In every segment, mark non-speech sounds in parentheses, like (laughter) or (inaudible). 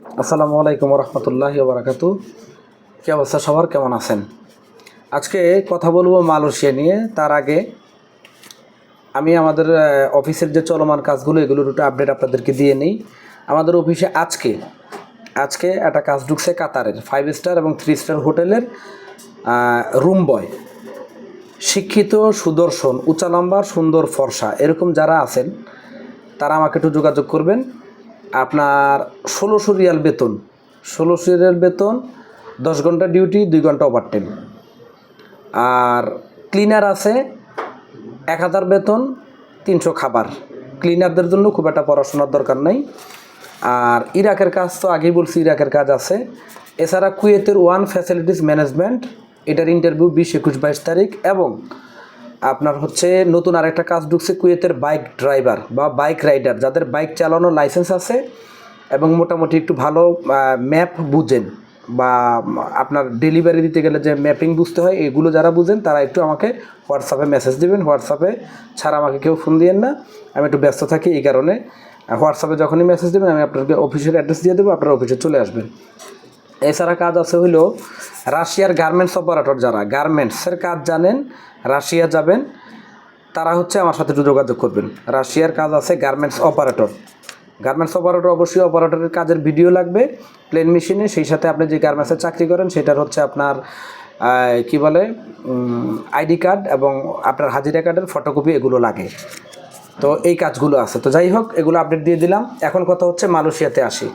আসসালামু আলাইকুম রহমতুল্লাহ বারাকাতু কী অবস্থা সবার? কেমন আছেন? আজকে কথা বলব মালয়েশিয়া নিয়ে। তার আগে আমি আমাদের অফিসের যে চলমান কাজগুলো, এগুলোর একটু আপডেট আপনাদেরকে দিয়ে নিই। আমাদের অফিসে আজকে আজকে একটা কাজ ঢুকছে কাতারের ফাইভ স্টার এবং থ্রি স্টার হোটেলের রুম বয় শিক্ষিত, সুদর্শন, উঁচা লম্বার সুন্দর ফর্সা, এরকম যারা আছেন, তারা আমাকে একটু যোগাযোগ করবেন। আপনার ষোলোশো রিয়াল বেতন। ষোলোশো রিয়াল বেতন, দশ ঘণ্টা ডিউটি, দুই ঘণ্টা ওভারটাইম আর ক্লিনার আছে, এক হাজার বেতন, তিনশো খাবার। ক্লিনারদের জন্য খুব একটা পড়াশোনার দরকার নাই। আর ইরাকের কাজ তো আগেই বলছি, ইরাকের কাজ আছে। এছাড়া কুয়েতের ওয়ান ফ্যাসিলিটিস ম্যানেজমেন্ট এটার ইন্টারভিউ বিশ একুশ বাইশ তারিখ এবং আপনার হচ্ছে নতুন আরেকটা কাজ ঢুকছে কুয়েতের বাইক ড্রাইভার বা বাইক রাইডার। যাদের বাইক চালানোর লাইসেন্স আছে এবং মোটামুটি একটু ভালো ম্যাপ বুঝেন বা আপনার ডেলিভারি দিতে গেলে যে ম্যাপিং বুঝতে হয়, এগুলো যারা বুঝেন তারা একটু আমাকে হোয়াটসঅ্যাপে মেসেজ দেবেন। হোয়াটসঅ্যাপে ছাড়া আমাকে কেউ ফোন দিয়েন না। আমি একটু ব্যস্ত থাকি এই কারণে। হোয়াটসঅ্যাপে যখনই মেসেজ দেবেন, আমি আপনাকে অফিসের অ্যাড্রেস দিয়ে দেবো, আপনার অফিসে চলে আসবেন। এছাড়া কাজ আছে হইল রাশিয়ার গার্মেন্টস অপারেটর যারা। গার্মেন্টসের কাজ জানেন, রাশিয়া যাবেন, তারা হচ্ছে আমার সাথে একটু যোগাযোগ করবেন। রাশিয়ার কাজ আছে গার্মেন্টস অপারেটর গার্মেন্টস অপারেটর অবশ্যই অপারেটরের কাজের ভিডিও লাগবে প্লেন মেশিনে সেই সাথে আপনি যে গার্মেন্টসে চাকরি করেন, সেটার হচ্ছে আপনার কি বলে আইডি কার্ড এবং আপনার হাজিরা কার্ডের ফটোকপি এগুলো লাগে। তো এই কাজগুলো আছে। তো যাই হোক, এগুলো আপডেট দিয়ে দিলাম। এখন কথা হচ্ছে মালয়েশিয়াতে আসি।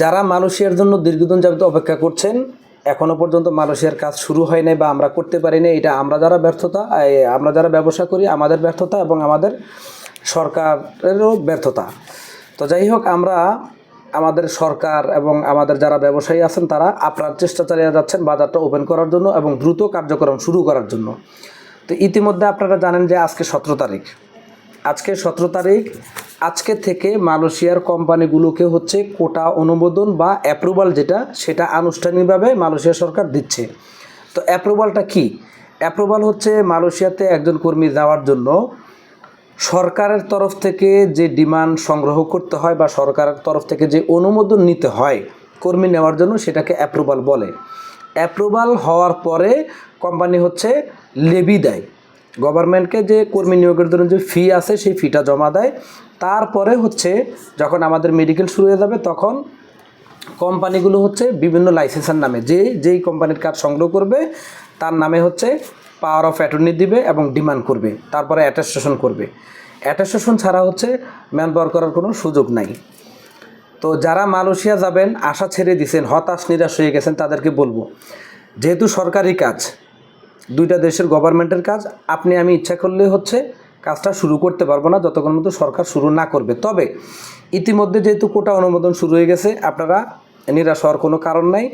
যারা মালয়েশিয়ার জন্য দীর্ঘদিন যাবত অপেক্ষা করছেন এখনও পর্যন্ত মালয়েশিয়ার কাজ শুরু হয় নাই বা আমরা করতে পারি না এটা আমরা যারা ব্যর্থতা আমরা যারা ব্যবসা করি, আমাদের ব্যর্থতা এবং আমাদের সরকারেরও ব্যর্থতা। তো যাই হোক, আমরা আমাদের সরকার এবং আমাদের যারা ব্যবসায়ী আছেন, তারা আপনার চেষ্টা চালিয়ে যাচ্ছেন বাজারটা ওপেন করার জন্য এবং দ্রুত কার্যক্রম শুরু করার জন্য। তো ইতিমধ্যে আপনারা জানেন যে আজকে সতেরো তারিখ। আজকে সতেরো তারিখ আজকে থেকে মালয়েশিয়ার কোম্পানিগুলোকে হচ্ছে কোটা অনুমোদন বা অ্যাপ্রুভাল যেটা, সেটা আনুষ্ঠানিকভাবে মালয়েশিয়া সরকার দিচ্ছে। তো অ্যাপ্রুভালটা কি? অ্যাপ্রুভাল হচ্ছে মালয়েশিয়াতে একজন কর্মী যাওয়ার জন্য সরকারের তরফ থেকে যে ডিমান্ড সংগ্রহ করতে হয় বা সরকারের তরফ থেকে যে অনুমোদন নিতে হয় কর্মী নেওয়ার জন্য, সেটাকে অ্যাপ্রুভাল বলে। অ্যাপ্রুভাল হওয়ার পরে কোম্পানি হচ্ছে লেবি দেয়। গভর্নমেন্টকে যে কর্মী নিয়োগের জন্য যে ফি আছে, সেই ফিটা জমা দেয়। তারপরে হচ্ছে যখন আমাদের মেডিকেল শুরু হয়ে যাবে, তখন কোম্পানিগুলো হচ্ছে বিভিন্ন লাইসেন্সের নামে, যে যেই কোম্পানির কাজ সংগ্রহ করবে, তার নামে হচ্ছে পাওয়ার অফ অ্যাটর্নি দিবে এবং ডিমান্ড করবে, তারপরে অ্যাটাস্টেশন করবে। অ্যাটাস্টেশন ছাড়া হচ্ছে ম্যান পাওয়ার করার কোনো সুযোগ নাই। তো যারা মালয়েশিয়া যাবেন, আশা ছেড়ে দিয়েছেন হতাশ, নিরাশ হয়ে গেছেন, তাদেরকে বলব, যেহেতু সরকারি কাজ, দুইটা দেশের গভর্নমেন্টের কাজ, আপনি আমি ইচ্ছা করলে হচ্ছে কাজটা শুরু করতে পারব না যতক্ষণ মতো সরকার শুরু না করবে। তবে ইতিমধ্যে যেহেতু কোটা অনুমোদন শুরু হয়ে গেছে, আপনারা নিরাশ হওয়ার কোনো কারণ নাই।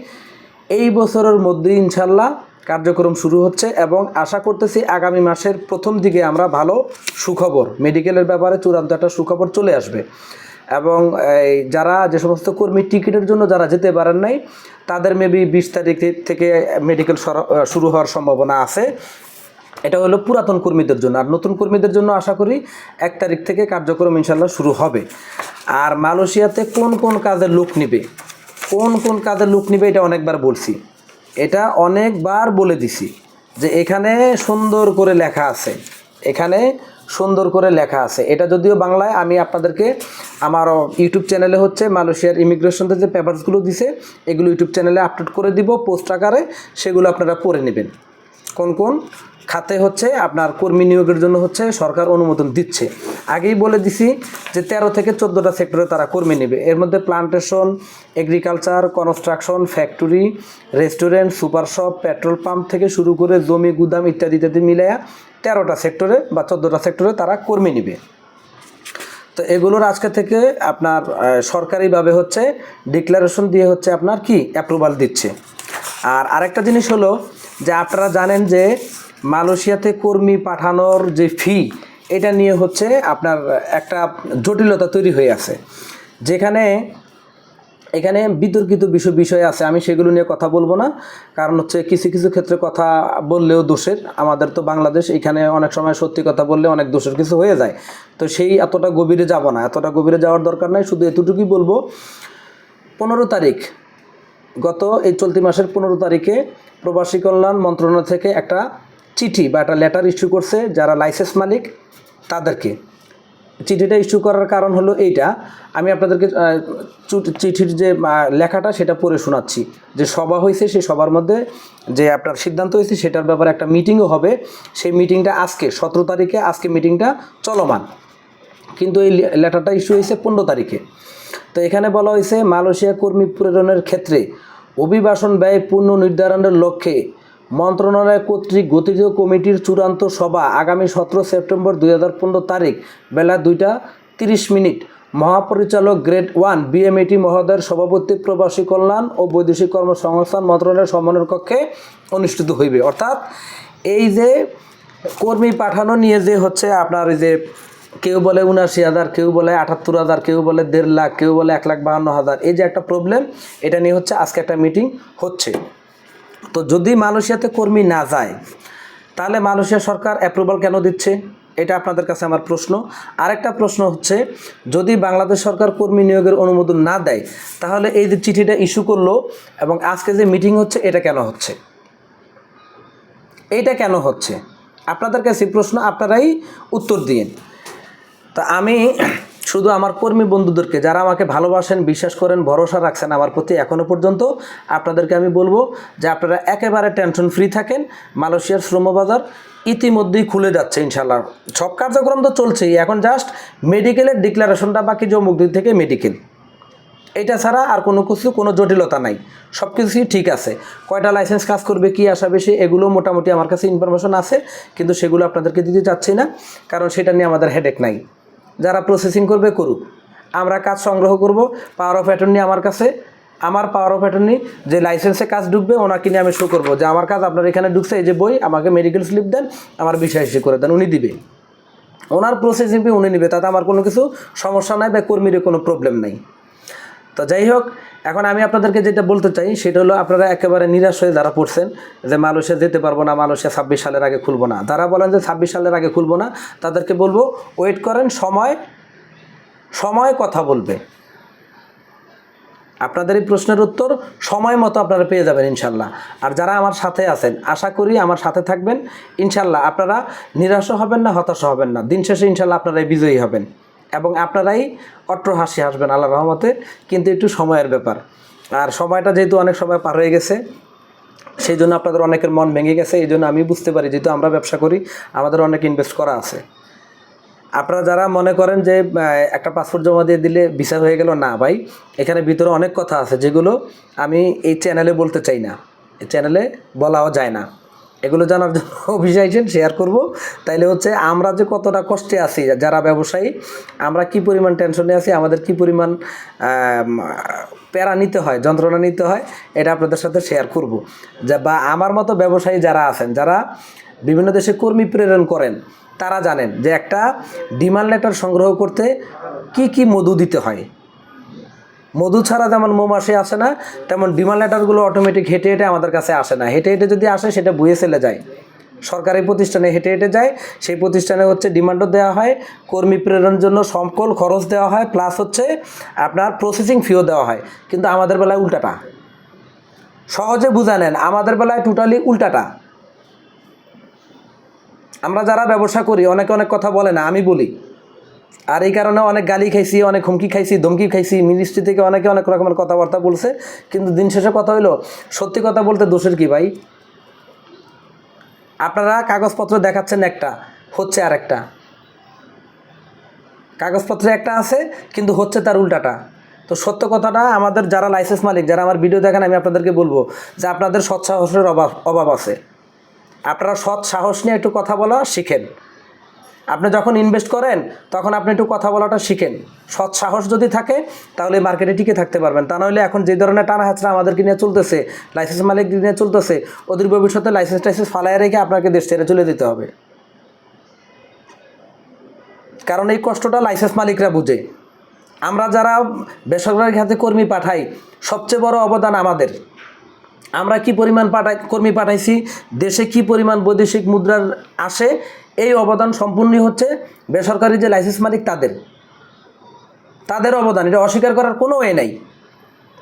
এই বছরের মধ্যে ইনশাল্লাহ কার্যক্রম শুরু হচ্ছে এবং আশা করতেছি আগামী মাসের প্রথম দিকে আমরা ভালো সুখবর, মেডিকেলের ব্যাপারে চূড়ান্ত একটা সুখবর চলে আসবে। এবং এই যারা যে সমস্ত কর্মী টিকিটের জন্য যারা যেতে পারেন নাই, তাদের মেবি বিশ তারিখ থেকে মেডিকেল শুরু হওয়ার সম্ভাবনা আছে। এটা হলো পুরাতন কর্মীদের জন্য। আর নতুন কর্মীদের জন্য আশা করি এক তারিখ থেকে কার্যক্রম ইনশাল্লাহ শুরু হবে। আর মালয়েশিয়াতে কোন কোন কাজের লোক নিবে? কোন কোন কাজের লোক নিবে এটা অনেকবার বলছি। এটা অনেকবার বলে দিছি যে এখানে সুন্দর করে লেখা আছে। এখানে সুন্দর করে লেখা আছে। এটা যদিও বাংলায়, আমি আপনাদেরকে আমার ইউটিউব চ্যানেলে হচ্ছে মালয়েশিয়ার ইমিগ্রেশনতে যে পেপারসগুলো দিছে, এগুলো ইউটিউব চ্যানেলে আপলোড করে দিব, পোস্ট আকারে সেগুলো আপনারা পড়ে নেবেন। কোন কোন খাতে হচ্ছে আপনার কর্মী নিয়োগের জন্য হচ্ছে সরকার অনুমোদন দিচ্ছে। আগেই বলে দিছি যে তেরো থেকে চোদ্দোটা সেক্টরে তারা কর্মী নেবে। এর মধ্যে plantation, agriculture, construction, factory, restaurant, super shop, petrol pump থেকে শুরু করে জমি, গুদাম ইত্যাদি ইত্যাদি মিলাইয়া তেরোটা সেক্টরে বা চোদ্দোটা সেক্টরে তারা কর্মী নেবে। তো এগুলোর আজকে থেকে আপনার সরকারিভাবে হচ্ছে ডিক্লারেশন দিয়ে হচ্ছে আপনার কি? অ্যাপ্রুভাল দিচ্ছে। আর আরেকটা জিনিস হলো যে আপনারা জানেন যে মালয়েশিয়াতে কর্মী পাঠানোর যে ফি এটা নিয়ে হচ্ছে আপনার একটা জটিলতা তৈরি হয়ে আছে। যেখানে, এখানে বিতর্কিত বিষয় বিষয় আছে। আমি সেগুলো নিয়ে কথা বলব না। কারণ হচ্ছে কিছু কিছু ক্ষেত্রে কথা বললেও দোষের। আমাদের তো বাংলাদেশ, এখানে অনেক সময় সত্যি কথা বললে অনেক দোষের কিছু হয়ে যায়। তো সেই এতটা গভীরে যাব না। এতটা গভীরে যাওয়ার দরকার নাই। শুধু এতটুকুই বলব, পনেরো তারিখ, গত এই চলতি মাসের পনেরো তারিখে প্রবাসী কল্যাণ মন্ত্রণালয় থেকে একটা চিঠি বা একটা লেটার ইস্যু করছে যারা লাইসেন্স মালিক তাদেরকে। চিঠিটা ইস্যু করার কারণ হলো এইটা। আমি আপনাদেরকে চিঠির যে লেখাটা সেটা পড়ে শোনাচ্ছি। যে সভা হয়েছে সেই সবার মধ্যে যে আপনার সিদ্ধান্ত হয়েছে সেটার ব্যাপারে একটা মিটিংও হবে। সেই মিটিংটা আজকে, সতেরো তারিখে আজকে মিটিংটা চলমান। কিন্তু এই লেটারটা ইস্যু হয়েছে পনেরো তারিখে। তো এখানে বলা হয়েছে মালয়েশিয়া কর্মী প্রেরণের ক্ষেত্রে অভিবাসন ব্যয় পূর্ণ নির্ধারণের লক্ষ্যে মন্ত্রণালয় কর্তৃক গঠিত কমিটির চূড়ান্ত সভা আগামী সতেরো সেপ্টেম্বর দুই হাজার পনেরো তারিখ, বেলা দুইটা তিরিশ মিনিট। মহাপরিচালক গ্রেড ওয়ান বিএমএটি মহোদয়ের সভাপতি প্রবাসী কল্যাণ ও বৈদেশিক কর্মসংস্থান মন্ত্রণালয়ের সমন্বয়ের কক্ষে অনুষ্ঠিত হইবে। অর্থাৎ এই যে কর্মী পাঠানো নিয়ে যে হচ্ছে আপনার এই যে কেউ বলে উনাশি হাজার, কেউ বলে আটাত্তর হাজার, কেউ বলে দেড় লাখ, কেউ বলে এক লাখ বাহান্ন হাজার। এই যে একটা প্রবলেম এটা নিয়ে হচ্ছে আজকে একটা মিটিং হচ্ছে। তো যদি মালয়েশিয়াতে কর্মী না যায়, তাহলে মালয়েশিয়া সরকার অ্যাপ্রুভাল কেন দিচ্ছে? এটা আপনাদের কাছে আমার প্রশ্ন। আরেকটা প্রশ্ন হচ্ছে, যদি বাংলাদেশ সরকার কর্মী নিয়োগের অনুমোদন না দেয়, তাহলে এই যে চিঠিটা ইস্যু করল এবং আজকে যে মিটিং হচ্ছে, এটা কেন হচ্ছে? এইটা কেন হচ্ছে? আপনাদের কাছে প্রশ্ন, আপনারাই উত্তর দিন তা আমি শুধু আমার কর্মী বন্ধুদেরকে, যারা আমাকে ভালোবাসেন, বিশ্বাস করেন, ভরসা রাখছেন আমার প্রতি এখনও পর্যন্ত, আপনাদেরকে আমি বলব যে আপনারা একেবারে টেনশন ফ্রি থাকেন। মালয়েশিয়ার শ্রমবাজার ইতিমধ্যেই খুলে যাচ্ছে ইনশাল্লাহ সব কার্যক্রম তো চলছেই, এখন জাস্ট মেডিকেলের ডিক্লারেশনটা বাকি জমুক দিক থেকে মেডিকেল এটা ছাড়া আর কোনো কিছু, কোনো জটিলতা নাই। সব কিছুই ঠিক আছে। কয়টা লাইসেন্স কাজ করবে, কি আসা বেশি, এগুলো মোটামুটি আমার কাছে ইনফরমেশন আছে, কিন্তু সেগুলো আপনাদেরকে দিতে চাচ্ছি না, কারণ সেটা নিয়ে আমাদের হেডেক নাই। যারা প্রসেসিং করবে, করুক। আমরা কাজ সংগ্রহ করব পাওয়ার অফ অ্যাটর্নি আমার কাছে। আমার পাওয়ার অফ অ্যাটর্নি যে লাইসেন্সে কাজ ঢুকবে, ওনাকে নিয়ে আমি শো করব। যে আমার কাজ আপনার এখানে ঢুকছে, এই যে বই, আমাকে মেডিকেল স্লিপ দেন, আমার বিষয় হিসেবে করে দেন, উনি দিবে। ওনার প্রসেসিং উনি নেবে, তাতে আমার কোনো কিছু সমস্যা নাই বা কর্মীর কোনো প্রবলেম নাই। তো যাই হোক, এখন আমি আপনাদেরকে যেটা বলতে চাই, সেটা হলো আপনারা একেবারে নিরাশ হয়ে যারা পড়ছেন যে মালয়েশিয়া যেতে পারব না, মালয়েশিয়া ছাব্বিশ সালের আগে খুলবো না। যারা বলেন যে ছাব্বিশ সালের আগে খুলবো না, তাদেরকে বলব ওয়েট করেন, সময় সময় কথা বলবে। আপনাদের এই প্রশ্নের উত্তর সময় মতো আপনারা পেয়ে যাবেন ইনশাল্লাহ। আর যারা আমার সাথে আছেন, আশা করি আমার সাথে থাকবেন। ইনশাল্লাহ আপনারা নিরাশও হবেন না, হতাশ হবেন না। দিন শেষে ইনশাল্লাহ আপনারাই বিজয়ী হবেন। এবং আপনারাই অট্র হাসি হাসবেন আল্লাহ রহমতে। কিন্তু একটু সময়ের ব্যাপার। আর সময়টা যেহেতু অনেক সময় পার হয়ে গেছে, সেই জন্য আপনাদের অনেকের মন ভেঙে গেছে, এই জন্য আমি বুঝতে পারি, যেহেতু আমরা ব্যবসা করি, আমাদের অনেক ইনভেস্ট করা আছে। আপনারা যারা মনে করেন যে একটা পাসপোর্ট জমা দিয়ে দিলে ভিসা হয়ে গেল, না ভাই, এখানে ভিতরে অনেক কথা আছে, যেগুলো আমি এই চ্যানেলে বলতে চাই না। এই চ্যানেলে বলাও যায় না। এগুলো জানার জন্য (laughs) আইসেন শেয়ার করব। তাইলে হচ্ছে আমরা যে কতটা কষ্টে আছি যারা ব্যবসায়ী, আমরা কি পরিমাণ টেনশনে আছি, আমাদের কি পরিমাণ প্যারা নিতে হয়, যন্ত্রণা নিতে হয়, এটা আপনাদের সাথে শেয়ার করব। যা বা আমার মতো ব্যবসায়ী যারা আছেন, যারা বিভিন্ন দেশে কর্মী প্রেরণ করেন, তারা জানেন যে একটা ডিমান্ড লেটার সংগ্রহ করতে কি কি মধু দিতে হয়। মধু ছাড়া যেমন মৌমাছি আসে না, তেমন ডিমান্ড লেটারগুলো অটোমেটিক হেঁটে হেঁটে আমাদের কাছে আসে না। হেঁটে হেঁটে যদি আসে, সেটা বুয়ে চলে যায়। সরকারি প্রতিষ্ঠানে হেঁটে হেঁটে যায়। সেই প্রতিষ্ঠানে হচ্ছে ডিমান্ডও দেওয়া হয়, কর্মী প্রেরণের জন্য সকল খরচ দেওয়া হয় প্লাস হচ্ছে আপনার প্রসেসিং ফিও দেওয়া হয়। কিন্তু আমাদের বেলায় উল্টাটা। সহজে বুঝা নেন, আমাদের বেলায় টোটালি উল্টাটা। আমরা যারা ব্যবসা করি, অনেকে অনেক কথা বলে না, আমি বলি। আর এই কারণে অনেক গালি খাইছি, অনেক হুমকি খাইছি, ধমকি খাইছি মিনিস্ট্রি থেকে অনেকে অনেক রকমের কথাবার্তা বলছে। কিন্তু দিন শেষে কথা হইল, সত্যি কথা বলতে দোষের কি ভাই? আপনারা কাগজপত্র দেখাচ্ছেন একটা, হচ্ছে আর একটা কাগজপত্রে একটা আছে, কিন্তু হচ্ছে তার উল্টাটা। তো সত্য কথাটা আমাদের যারা লাইসেন্স মালিক, যারা আমার ভিডিও দেখেন, আমি আপনাদেরকে বলব যে আপনাদের সৎ সাহসের অভাব অভাব আছে। আপনারা সৎ সাহস নিয়ে একটু কথা বলা শিখেন। আপনি যখন ইনভেস্ট করেন, তখন আপনি একটু কথা বলাটা শিখেন। সৎ সাহস যদি থাকে, তাহলে মার্কেটে টিকে থাকতে পারবেন। তা নাহলে এখন যে ধরনের টানা হাতরা আমাদেরকে নিয়ে চলতেছে লাইসেন্স মালিক নিয়ে চলতেছে, ওদের ভবিষ্যতে লাইসেন্স টাইসেন্স ফালায় রেখে আপনাকে দেশ ছেড়ে চলে দিতে হবে। কারণ এই কষ্টটা লাইসেন্স মালিকরা বুঝে। আমরা যারা বেসরকারি খাতে কর্মী পাঠাই, সবচেয়ে বড় অবদান আমাদের। আমরা কি পরিমাণ পাঠাই, কর্মী পাঠাইছি, দেশে কি পরিমাণ বৈদেশিক মুদ্রার আসে এই অবদান সম্পূর্ণই হচ্ছে বেসরকারি যে লাইসেন্স মালিক তাদের। তাদের অবদান, এটা অস্বীকার করার কোনো ওয়ে নাই।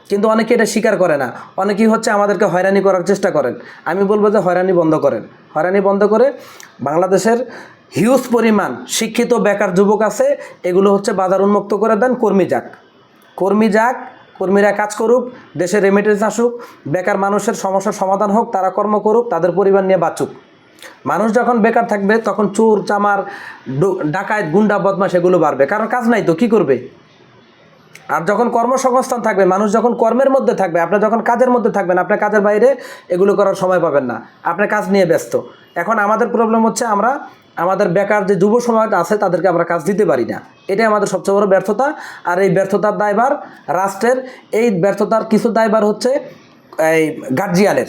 কিন্তু অনেকে এটা স্বীকার করে না। অনেকেই হচ্ছে আমাদেরকে হয়রানি করার চেষ্টা করেন। আমি বলব যে হয়রানি বন্ধ করেন। হয়রানি বন্ধ করে বাংলাদেশের হিউজ পরিমাণ শিক্ষিত বেকার যুবক আছে, এগুলো হচ্ছে বাজার উন্মুক্ত করে দেন, কর্মী যাক। কর্মী যাক, কর্মীরা কাজ করুক দেশে রেমিটেন্স আসুক, বেকার মানুষের সমস্যার সমাধান হোক, তারা কর্ম করুক, তাদের পরিবার নিয়ে বাঁচুক। মানুষ যখন বেকার থাকবে, তখন চোর, চামার, ডো- ডাকাত, গুন্ডা, বদমাশ এগুলো বাড়বে। কারণ কাজ নাই তো, কি করবে? আর যখন কর্মসংস্থান থাকবে, মানুষ যখন কর্মের মধ্যে থাকবে, আপনি যখন কাজের মধ্যে থাকবেন আপনার কাজের বাইরে এগুলো করার সময় পাবেন না। আপনার কাজ নিয়ে ব্যস্ত। এখন আমাদের প্রবলেম হচ্ছে আমরা, আমাদের বেকার যে যুব সমাজ আছে, তাদেরকে আমরা কাজ দিতে পারি না। এটাই আমাদের সবচেয়ে বড় ব্যর্থতা। আর এই ব্যর্থতার দায়ভার রাষ্ট্রের, এই ব্যর্থতার কিছু দায়ভার হচ্ছে এই গার্জিয়ানের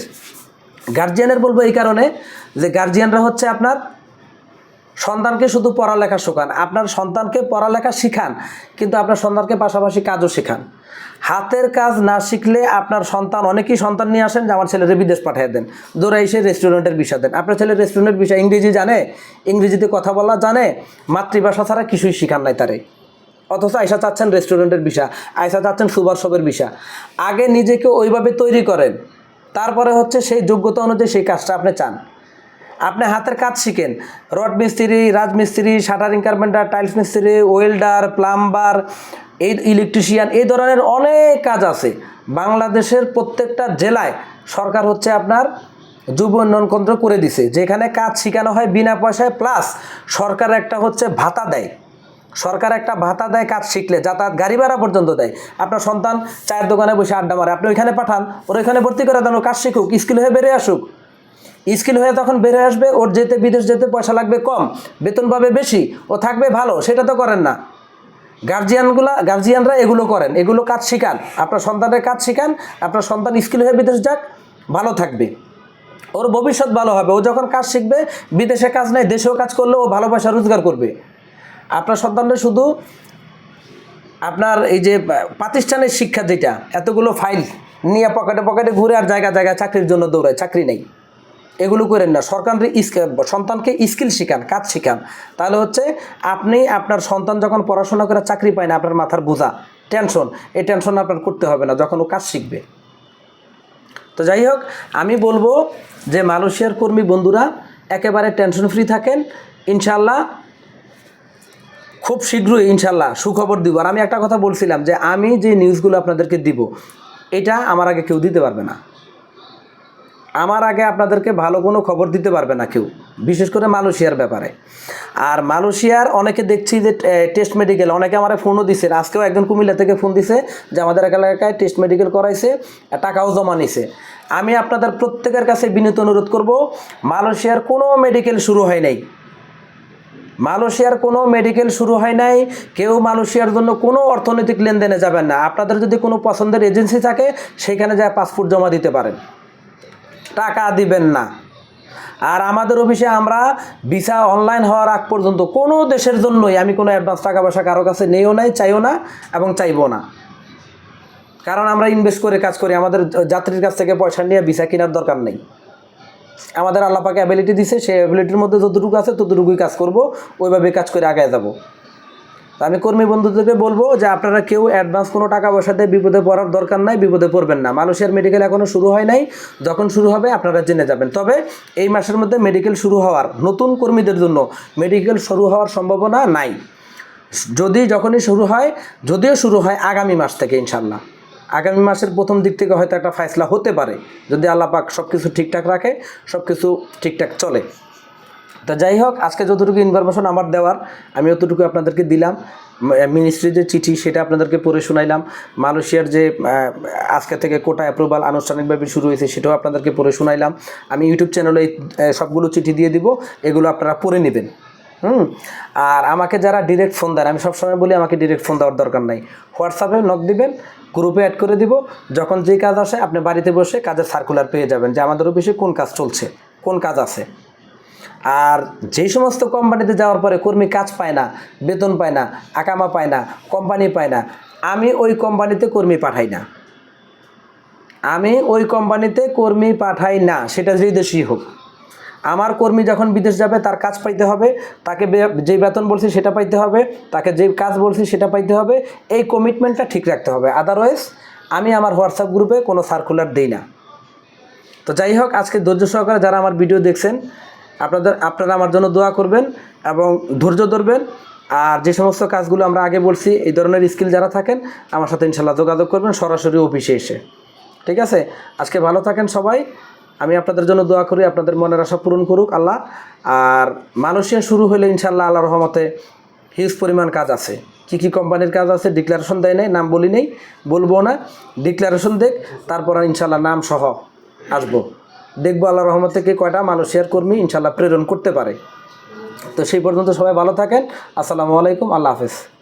গার্জিয়ানের বলব এই কারণে যে গার্জিয়ানরা হচ্ছে আপনার সন্তানকে শুধু পড়ালেখা শেখান। আপনার সন্তানকে পড়ালেখা শিখান, কিন্তু আপনার সন্তানকে পাশাপাশি কাজও শেখান। হাতের কাজ না শিখলে আপনার সন্তান, অনেকেই সন্তান নিয়ে আসেন যে আমার ছেলেকে বিদেশ পাঠিয়ে দেন। দৌড়ে এসে রেস্টুরেন্টের বিষয় দেন। আপনার ছেলে রেস্টুরেন্টের বিষয় ইংরেজি জানে, ইংরেজিতে কথা বলা জানে, মাতৃভাষা ছাড়া কিছুই শিখান নাই তারে। অথচ আয়সা চাচ্ছেন রেস্টুরেন্টের বিষয় আয়সা চাচ্ছেন সুবার সবের বিষয়। আগে নিজেকে ওইভাবে তৈরি করেন। তারপরে হচ্ছে সেই যোগ্যতা অনুযায়ী সেই কাজটা আপনি চান। আপনি হাতের কাজ শিখেন। রড মিস্ত্রি রাজমিস্ত্রি শাটারিং কার্পেন্টার, টাইলস মিস্ত্রি, ওয়েল্ডার, প্লাম্বার, এই ইলেকট্রিশিয়ান, এই ধরনের অনেক কাজ আছে। বাংলাদেশের প্রত্যেকটা জেলায় সরকার হচ্ছে আপনার যুব উন্নয়ন কেন্দ্র করে দিছে। যেখানে কাজ শেখানো হয় বিনা পয়সায়, প্লাস সরকার একটা হচ্ছে ভাতা দেয়। সরকার একটা ভাতা দেয়, কাজ শিখলে, যাতায়াত গাড়ি ভাড়া পর্যন্ত দেয়। আপনার সন্তান চায়ের দোকানে বসে আড্ডা মারে, আপনি ওইখানে পাঠান, ওর ওইখানে ভর্তি করে দেন কাজ শিখুক, স্কিল হয়ে বেড়ে আসুক। স্কিল হয়ে তখন বেড়ে আসবে, ওর যেতে, বিদেশ যেতে পয়সা লাগবে কম, বেতন পাবে বেশি, ও থাকবে ভালো, সেটা তো করেন না। গার্জিয়ানগুলা, গার্জিয়ানরা এগুলো করেন, এগুলো কাজ শিখান। আপনার সন্তানের কাজ শিখান, আপনার সন্তান স্কিল হয়ে বিদেশ যাক, ভালো থাকবে। ওর ভবিষ্যৎ ভালো হবে, ও যখন কাজ শিখবে, বিদেশে কাজ নেই, দেশেও কাজ করলে ও ভালো পয়সা রোজগার করবে। আপনার সন্তানরা শুধু আপনার এই যে আহ, প্রাতিষ্ঠানিক শিক্ষা যেটা এতগুলো ফাইল নিয়ে পকেটে পকেটে ঘুরে আর জায়গা জায়গায় চাকরির জন্য দৌড়ায় চাকরি নেই। এগুলো করেন না। সরকারের সন্তানকে স্কিল শিখান কাজ শিখান। তাহলে হচ্ছে আপনি আপনার সন্তান যখন পড়াশোনা করে চাকরি পায় না আপনার মাথার বোঝা টেনশন এই টেনশন আপনার করতে হবে না যখন ও কাজ শিখবে। তো যাই হোক আমি বলব যে মালয়েশিয়ার কর্মী বন্ধুরা একেবারে টেনশন ফ্রি থাকেন। ইনশাল্লাহ খুব শীঘ্রই ইনশাল্লাহ সুখবর দিব। আর আমি একটা কথা বলছিলাম যে আমি যে নিউজগুলো আপনাদেরকে দিব, এটা আমার আগে কেউ দিতে পারবে না। আমার আগে আপনাদেরকে ভালো কোনো খবর দিতে পারবে না কেউ, বিশেষ করে মালয়েশিয়ার ব্যাপারে। আর মালয়েশিয়ার অনেকে দেখছি যে টেস্ট মেডিকেল অনেকে আমার ফোনও দিছে। আজকেও একজন কুমিল্লা থেকে ফোন দিছে যে আমাদের এলাকায় টেস্ট মেডিকেল করাইছে, টাকাও জমা নিছে। আমি আপনাদের প্রত্যেকের কাছে বিনীত অনুরোধ করব, মালয়েশিয়ার কোনো মেডিকেল শুরু হয় নাই। মালয়েশিয়ার কোনো মেডিকেল শুরু হয় নাই, কেউ মালয়েশিয়ার জন্য কোনো অর্থনৈতিক লেনদেনে যাবেন না। আপনাদের যদি কোনো পছন্দের এজেন্সি থাকে, সেখানে যায় পাসপোর্ট জমা দিতে পারেন। টাকা দিবেন না। আর আমাদের অফিসে আমরা ভিসা অনলাইন হওয়ার আগ পর্যন্ত কোনো দেশের জন্যই আমি কোনো অ্যাডভান্স টাকা পয়সা কারও কাছে নেইও নাই, চাইও না এবং চাইব না। কারণ আমরা ইনভেস্ট করে কাজ করি, আমাদের যাত্রীর কাছ থেকে পয়সা নিয়ে ভিসা কেনার দরকার নেই। আমাদের আল্লাপাকে অ্যাবিলিটি দিছে, সেই অ্যাবিলিটির মধ্যে যতটুকু আছে ততটুকুই কাজ করব ওইভাবে কাজ করে আগায় যাব। তো আমি কর্মী বন্ধুদেরকে বলব যে আপনারা কেউ অ্যাডভান্স কোনো টাকা পয়সা দিয়ে বিপদে পড়ার দরকার নাই, বিপদে পড়বেন না। মানুষের মেডিকেল এখনও শুরু হয় নাই। যখন শুরু হবে, আপনারা জেনে যাবেন। তবে এই মাসের মধ্যে মেডিকেল শুরু হওয়ার, নতুন কর্মীদের জন্য মেডিকেল শুরু হওয়ার সম্ভাবনা নাই। যদি যখনই শুরু হয়, যদিও শুরু হয় আগামী মাস থেকে ইনশাল্লাহ আগামী মাসের প্রথম দিক থেকে হয়তো একটা ফাইসলা হতে পারে, যদি আল্লাহ পাক সব কিছু ঠিকঠাক রাখে সব কিছু ঠিকঠাক চলে। তা যাই হোক, আজকে যতটুকু ইনফরমেশন আমার দেওয়ার, আমি অতটুকু আপনাদেরকে দিলাম। মিনিস্ট্রির যে চিঠি, সেটা আপনাদেরকে পড়ে শোনাইলাম। মালয়েশিয়ার যে আজকে থেকে কোটা অ্যাপ্রুভাল আনুষ্ঠানিকভাবে শুরু হয়েছে, সেটাও আপনাদেরকে পড়ে শোনাইলাম। আমি ইউটিউব চ্যানেলে সবগুলো চিঠি দিয়ে দিব, এগুলো আপনারা পড়ে নেবেন। হুম? আর আমাকে যারা ডিরেক্ট ফোন দেন, আমি সবসময় বলি আমাকে ডিরেক্ট ফোন দেওয়ার দরকার নাই। হোয়াটসঅ্যাপে নক দিবেন গ্রুপে অ্যাড করে দিব। যখন যেই কাজ আসে, আপনি বাড়িতে বসে কাজের সার্কুলার পেয়ে যাবেন যে আমাদের অফিসে কোন কাজ চলছে, কোন কাজ আছে। আর যেই সমস্ত কোম্পানিতে যাওয়ার পরে কর্মী কাজ পায় না, বেতন পায় না, আকামা পায় না কোম্পানি পায় না, আমি ওই কোম্পানিতে কর্মী পাঠাই না। আমি ওই কোম্পানিতে কর্মী পাঠাই না, সেটা যেই দেশেই হোক। আমার কর্মী যখন বিদেশ যাবে, তার কাজ পাইতে হবে, তাকে যেই বেতন বলছি সেটা পাইতে হবে, তাকে যেই কাজ বলছি সেটা পাইতে হবে, এই কমিটমেন্টটা ঠিক রাখতে হবে। আদারওয়াইজ আমি আমার হোয়াটসঅ্যাপ গ্রুপে কোনো সার্কুলার দিই না। তো যাই হোক, আজকে ধৈর্য সহকারে যারা আমার ভিডিও দেখছেন, আপনাদের, আপনারা আমার জন্য দোয়া করবেন এবং ধৈর্য ধরবেন। আর যে সমস্ত কাজগুলো আমরা আগে বলছি, এই ধরনের স্কিল যারা থাকেন, আমার সাথে ইনশাল্লাহ যোগাযোগ করবেন সরাসরি অফিসে এসে। ঠিক আছে? আজকে ভালো থাকেন সবাই। আমি আপনাদের জন্য দোয়া করি, আপনাদের মনের আশা পূরণ করুক আল্লাহ। আর মালয়েশিয়া শুরু হলে ইনশাল্লাহ আল্লাহ রহমতে হিউজ পরিমাণ কাজ আছে। কি কি কোম্পানির কাজ আছে ডিক্লারেশন দেয় নাই, নাম বলি নেই, বলব না। ডিক্লারেশন দেখ, তারপর ইনশাল্লাহ নাম সহ আসব। দেখব আল্লাহ রহমত থেকে কয়টা মালয়েশিয়ার কর্মী ইনশাল্লাহ প্রেরণ করতে পারে। তো সেই পর্যন্ত সবাই ভালো থাকেন। আসসালামু আলাইকুম, আল্লাহ হাফেজ।